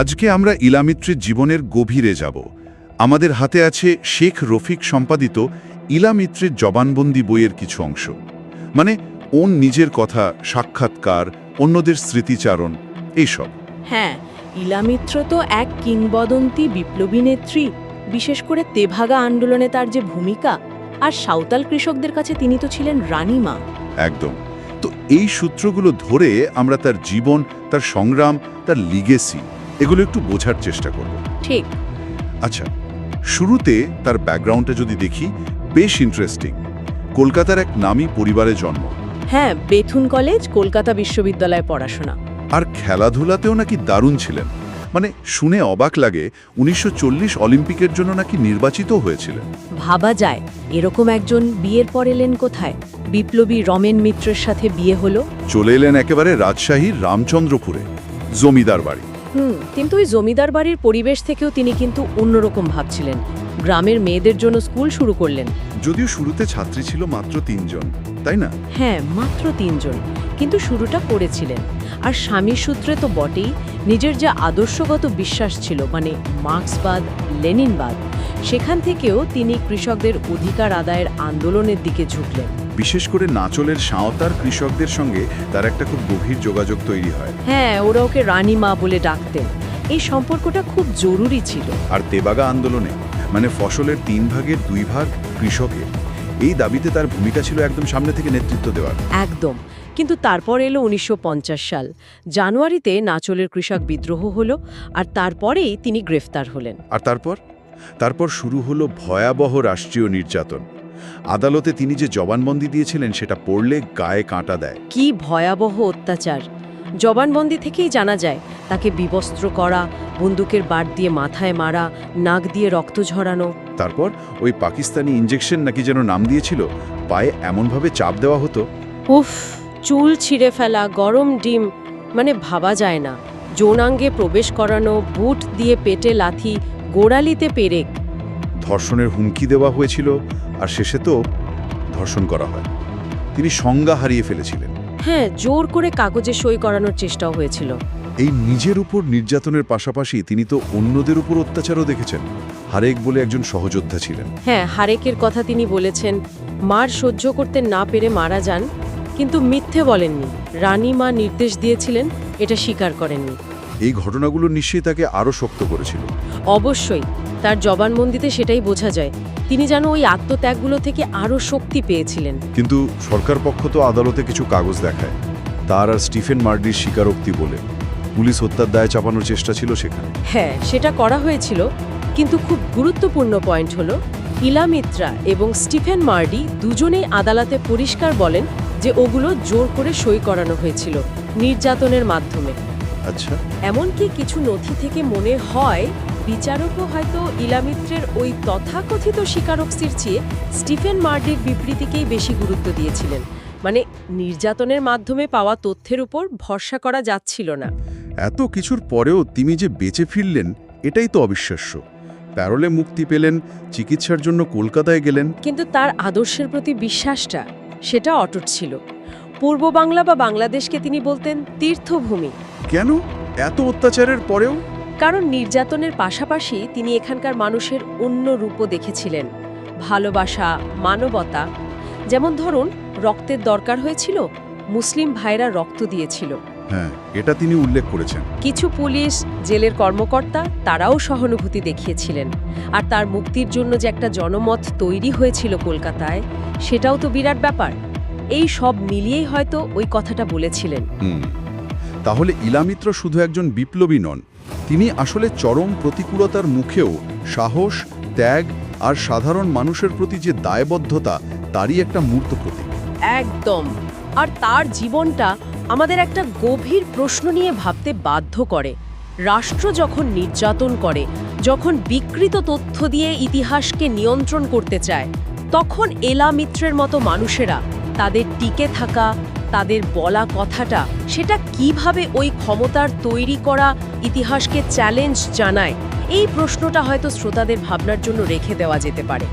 আজকে আমরা ইলামিত্রের জীবনের গভীরে যাব। আমাদের হাতে আছে শেখ রফিক সম্পাদিত ইলামিত্রের জবানবন্দি বইয়ের কিছু অংশ। মানে ওন নিজের কথা সাক্ষাৎকার অন্যদের স্মৃতিচারণ এইসব। হ্যাঁ ইলামিত্র তো এক কিংবদন্তি বিপ্লবী নেত্রী। বিশেষ করে তেভাগা আন্দোলনে তার যে ভূমিকা আর সাঁওতাল কৃষকদের কাছে তিনি তো ছিলেন রানীমা একদম। তো এই সূত্রগুলো ধরে আমরা তার জীবন তার সংগ্রাম তার লিগেসি এগুলো একটু বোঝার চেষ্টা করব। ঠিক। আচ্ছা শুরুতে তার ব্যাকগ্রাউন্ডটা যদি দেখি বেশ ইন্টারেস্টিং কলকাতার এক নামী পরিবারে জন্ম। হ্যাঁ বেথুন কলেজ কলকাতা বিশ্ববিদ্যালয়ে পড়াশোনা। আর খেলাধুলাতেও নাকি দারুণ ছিলেন। মানে শুনে অবাক লাগে উনিশশো চল্লিশ অলিম্পিকের জন্য নাকি নির্বাচিত হয়েছিলেন। ভাবা যায় এরকম একজন বিয়ের পর এলেন কোথায়? বিপ্লবী রমেন মিত্রের সাথে বিয়ে হলো? চলে এলেন একেবারে রাজশাহীর রামচন্দ্রপুরে জমিদার বাড়ি। হুম কিন্তু ওই জমিদার বাড়ির পরিবেশ থেকেও তিনি কিন্তু অন্যরকম ভাবছিলেন। গ্রামের মেয়েদের জন্য স্কুল শুরু করলেন। যদিও শুরুতে ছাত্রী ছিল মাত্র তিনজন তাই না? হ্যাঁ মাত্র তিনজন কিন্তু শুরুটা করেছিলেন। আর স্বামীর সূত্রে তো বটেই নিজের যে আদর্শগত বিশ্বাস ছিল মানে মার্ক্সবাদ লেনিনবাদ সেখান থেকেও তিনি কৃষকদের অধিকার আদায়ের আন্দোলনের দিকে ঝুঁকলেন। বিশেষ করে নাচলের সাঁওতার কৃষকদের সঙ্গে তার একটা খুব গভীর যোগাযোগ তৈরি হয়। হ্যাঁ ওরা ওকে রানী মা বলে ডাকতেন। এই সম্পর্কটা খুব জরুরি ছিল। আর তেবাগা আন্দোলনে মানে ফসলের তিন ভাগের দুই ভাগ কৃষকের। এই দাবিতে তার ভূমিকা ছিল একদম সামনে থেকে নেতৃত্ব দেওয়ার। একদম। কিন্তু তারপর এলো উনিশশো পঞ্চাশ সাল। জানুয়ারিতে নাচলের কৃষক বিদ্রোহ হলো আর তারপরেই তিনি গ্রেফতার হলেন। আর তারপর? তারপর শুরু হলো ভয়াবহ রাষ্ট্রীয় নির্যাতন। আদালতে তিনি যে জবানবন্দি দিয়েছিলেন সেটা পড়লে গায়ে কাঁটা দেয়। কি ভয়াবহ অত্যাচার। জবানবন্দি থেকেই জানা যায় তাকে বিবস্ত্র করা বন্দুকের বাট দিয়ে মাথায় মারা নাক দিয়ে রক্ত ঝরানো। তারপর ওই পাকিস্তানি ইঞ্জেকশন নাকি যেন নাম দিয়েছিল পায়ে এমনভাবে চাপ দেওয়া হতো? উফ চুল ছিঁড়ে ফেলা গরম ডিম মানে ভাবা যায় না। যৌনাঙ্গে প্রবেশ করানো বুট দিয়ে পেটে লাথি গোড়ালিতে পেরেক। ধর্ষণের হুমকি দেওয়া হয়েছিল আর শেষে তো ধর্ষণ করা হয়। তিনি সংজ্ঞা হারিয়ে ফেলেছিলেন। হ্যাঁ জোর করে কাগজে সই করানোর চেষ্টাও হয়েছিল। এই নিজের উপর নির্যাতনের পাশাপাশি তিনি তো অন্যদের উপর অত্যাচারও দেখেছেন। হারেক বলে একজন সহযোদ্ধা ছিলেন। হ্যাঁ হারেকের কথা তিনি বলেছেন মার সহ্য করতে না পেরে মারা যান কিন্তু মিথ্যে বলেননি। রানী মা নির্দেশ দিয়েছিলেন এটা স্বীকার করেননি। এই ঘটনাগুলো নিশ্চয়ই তাকে আরও শক্ত করেছিল। অবশ্যই তার জবানবন্দিতে সেটাই বোঝা যায়। তিনি যেন ওই আত্মত্যাগগুলো থেকে আরও শক্তি পেয়েছিলেন। কিন্তু সরকার পক্ষ তো আদালতে কিছু কাগজ দেখায়। তার আর স্টিফেন মার্ডির স্বীকারোক্তি বলে। পুলিশ হত্যার দায় চাপানোর চেষ্টা ছিল সেখানে। হ্যাঁ সেটা করা হয়েছিল কিন্তু খুব গুরুত্বপূর্ণ পয়েন্ট হলো ইলামিত্রা এবং স্টিফেন মার্ডি দুজনেই আদালতে পরিষ্কার বলেন যে ওগুলো জোর করে সই করানো হয়েছিল নির্যাতনের মাধ্যমে। আচ্ছা। এমনকি কিছু নথি থেকে মনে হয় বিচারকও হয়তো ইলামিত্রের ওই তথাকথিত স্বীকারোক্তির চেয়ে স্টিফেন মার্ডির বিবৃতিকেই বেশি গুরুত্ব দিয়েছিলেন। মানে নির্যাতনের মাধ্যমে পাওয়া তথ্যের উপর ভরসা করা যাচ্ছিল না। এত কিছুর পরেও তিনি যে বেঁচে ফিরলেন এটাই তো অবিশ্বাস্য। প্যারোলে মুক্তি পেলেন চিকিৎসার জন্য কলকাতায় গেলেন। কিন্তু তার আদর্শের প্রতি বিশ্বাসটা সেটা অটুট ছিল। পূর্ব বাংলা বা বাংলাদেশকে তিনি বলতেন তীর্থভূমি। কেন? এত অত্যাচারের পরেও? কারণ নির্যাতনের পাশাপাশি তিনি এখানকার মানুষের অন্য রূপও দেখেছিলেন। ভালোবাসা মানবতা। যেমন ধরুন রক্তের দরকার হয়েছিল মুসলিম ভাইরা রক্ত দিয়েছিল। হ্যাঁ এটা তিনি উল্লেখ করেছেন। কিছু পুলিশ জেলের কর্মকর্তা তারাও সহানুভূতি দেখিয়েছিলেন। আর তার মুক্তির জন্য যে একটা জনমত তৈরি হয়েছিল কলকাতায় সেটাও তো বিরাট ব্যাপার। এই সব মিলিয়েই হয়তো ওই কথাটা বলেছিলেন। হুম। তাহলে ইলামিত্র শুধু একজন বিপ্লবী নন, তিনি আসলে চরম প্রতিকূলতার মুখেও সাহস, ত্যাগ আর সাধারণ মানুষের প্রতি যে দায়বদ্ধতা, তারই একটা মূর্ত প্রতীক। একদম। আর তার জীবনটা আমাদের একটা গভীর প্রশ্ন নিয়ে ভাবতে বাধ্য করে। রাষ্ট্র যখন নির্যাতন করে, যখন বিকৃত তথ্য দিয়ে ইতিহাসকে নিয়ন্ত্রণ করতে চায়, তখন এলা মিত্রের মতো মানুষেরা তাদের টিকে থাকা তাদের বলা কথাটা, সেটা কীভাবে ওই ক্ষমতার তৈরি করা ইতিহাসকে চ্যালেঞ্জ জানায়, এই প্রশ্নটা হয়তো শ্রোতাদের ভাবনার জন্য রেখে দেওয়া যেতে পারে।